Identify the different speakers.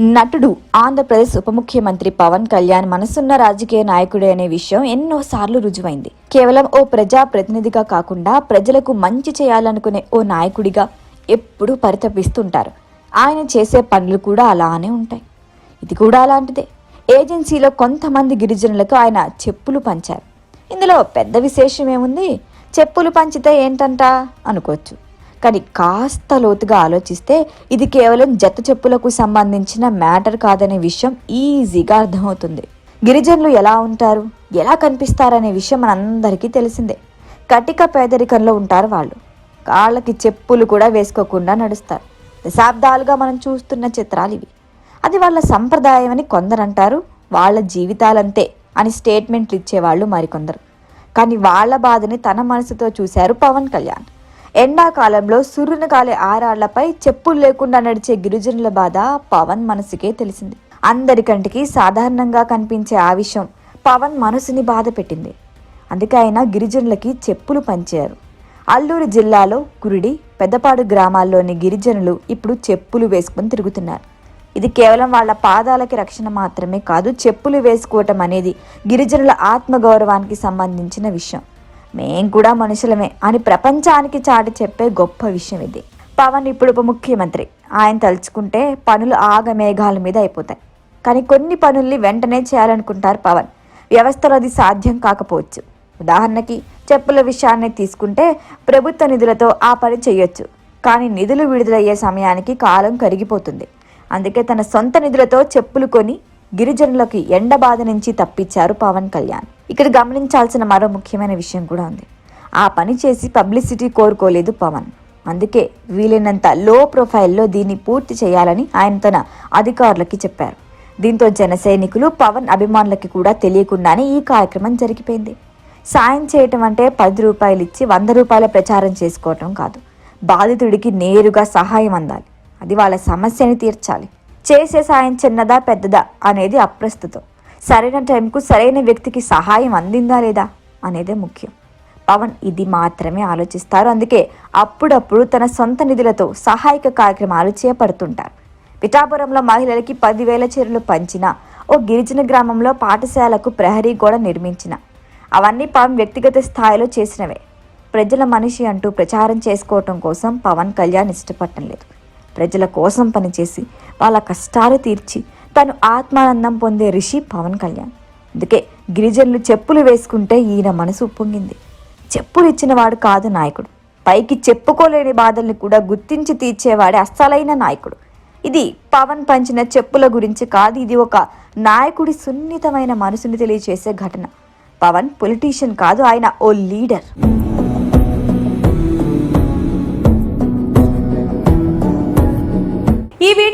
Speaker 1: నటుడు ఆంధ్రప్రదేశ్ ఉప ముఖ్యమంత్రి పవన్ కళ్యాణ్ మనసున్న రాజకీయ నాయకుడే అనే విషయం ఎన్నోసార్లు రుజువైంది. కేవలం ఓ ప్రజా ప్రతినిధిగా కాకుండా ప్రజలకు మంచి చేయాలనుకునే ఓ నాయకుడిగా ఎప్పుడూ పరితపిస్తుంటారు. ఆయన చేసే పనులు కూడా అలానే ఉంటాయి. ఇది కూడా అలాంటిదే. ఏజెన్సీలో కొంతమంది గిరిజనులకు ఆయన చెప్పులు పంచారు. ఇందులో పెద్ద విశేషం ఏముంది? చెప్పులు పంచితే ఏంటంట? అనుకోవచ్చు. కానీ కాస్త లోతుగా ఆలోచిస్తే ఇది కేవలం జత చెప్పులకు సంబంధించిన మ్యాటర్ కాదనే విషయం ఈజీగా అర్థమవుతుంది. గిరిజనులు ఎలా ఉంటారు? ఎలా కనిపిస్తారనే విషయం మనందరికీ తెలిసిందే. కటిక పేదరికంలో ఉంటారు వాళ్ళు. కాళ్ళకి చెప్పులు కూడా వేసుకోకుండా నడుస్తారు. దశాబ్దాలుగా మనం చూస్తున్న చిత్రాలు ఇవి. అది వాళ్ళ సంప్రదాయం అని కొందరంటారు వాళ్ళ జీవితాలంతే అని స్టేట్మెంట్లు ఇచ్చేవాళ్ళు మరికొందరు. కానీ వాళ్ళ బాధని తన మనసుతో చూశారు పవన్ కళ్యాణ్. ఎండాకాలంలో సూర్యుని కాలే ఆరాళ్ళపై చెప్పులు లేకుండా నడిచే గిరిజనుల బాధ పవన్ మనసుకే తెలిసింది. అందరికంటికి సాధారణంగా కనిపించే ఆ విషయం పవన్ మనసుని బాధ పెట్టింది. అందుకే ఆయన గిరిజనులకి చెప్పులు పంచారు. అల్లూరు జిల్లాలో కురిడి పెద్దపాడు గ్రామాల్లోని గిరిజనులు ఇప్పుడు చెప్పులు వేసుకుని తిరుగుతున్నారు. ఇది కేవలం వాళ్ళ పాదాలకి రక్షణ మాత్రమే కాదు చెప్పులు వేసుకోవటం అనేది గిరిజనుల ఆత్మగౌరవానికి సంబంధించిన విషయం. మేం కూడా మనుషులమే అని ప్రపంచానికి చాటి చెప్పే గొప్ప విషయం ఇది. పవన్ ఇప్పుడు ఉప ముఖ్యమంత్రి. ఆయన తలుచుకుంటే పనులు ఆగమేఘాల మీద అయిపోతాయి. కానీ కొన్ని పనుల్ని వెంటనే చేయాలనుకుంటారు పవన్. వ్యవస్థలో అది సాధ్యం కాకపోవచ్చు. ఉదాహరణకి చెప్పుల విషయాన్ని తీసుకుంటే ప్రభుత్వ నిధులతో ఆ పని చేయొచ్చు. కానీ నిధులు విడుదలయ్యే సమయానికి కాలం కరిగిపోతుంది. అందుకే తన సొంత నిధులతో చెప్పులు కొని గిరిజనులకు ఎండ బాధ నుంచి తప్పించారు పవన్ కళ్యాణ్. ఇక్కడ గమనించాల్సిన మరో ముఖ్యమైన విషయం కూడా ఉంది. ఆ పని చేసి పబ్లిసిటీ కోరుకోలేదు పవన్. అందుకే వీలైనంత లో ప్రొఫైల్లో దీన్ని పూర్తి చేయాలని ఆయన తన అధికారులకి చెప్పారు. దీంతో జన సైనికులు పవన్ అభిమానులకి కూడా తెలియకుండానే ఈ కార్యక్రమం జరిగిపోయింది. సాయం చేయటం అంటే పది రూపాయలు ఇచ్చి వంద రూపాయల ప్రచారం చేసుకోవటం కాదు. బాధితుడికి నేరుగా సహాయం అందాలి. అది వాళ్ళ సమస్యని తీర్చాలి. చేసే సాయం చిన్నదా పెద్దదా అనేది అప్రస్తుతం. సరైన టైంకు సరైన వ్యక్తికి సహాయం అందిందా లేదా అనేదే ముఖ్యం. పవన్ ఇది మాత్రమే ఆలోచిస్తారు. అందుకే అప్పుడప్పుడు తన సొంత నిధులతో సహాయక కార్యక్రమాలు చేపడుతుంటారు. పిఠాపురంలో మహిళలకి పదివేల చీరలు పంచిన ఓ గిరిజన గ్రామంలో పాఠశాలకు ప్రహరీ గోడ నిర్మించిన. అవన్నీ పవన్ వ్యక్తిగత స్థాయిలో చేసినవే. ప్రజల మనిషి అంటూ ప్రచారం చేసుకోవటం కోసం పవన్ కళ్యాణ్ ఇష్టపడటం లేదు. ప్రజల కోసం పనిచేసి వాళ్ళ కష్టాలు తీర్చి తను ఆత్మానందం పొందే రిషి పవన్ కళ్యాణ్. అందుకే గిరిజనులు చెప్పులు వేసుకుంటే ఈయన మనసు ఉప్పొంగింది. చెప్పులు ఇచ్చినవాడు కాదు నాయకుడు. పైకి చెప్పుకోలేని బాధల్ని కూడా గుర్తించి తీర్చేవాడే అస్సలైన నాయకుడు. ఇది పవన్ పంచిన చెప్పుల గురించి కాదు ఇది ఒక నాయకుడి సున్నితమైన మనసుని తెలియచేసే ఘటన. పవన్ పొలిటీషియన్ కాదు ఆయన ఓ లీడర్.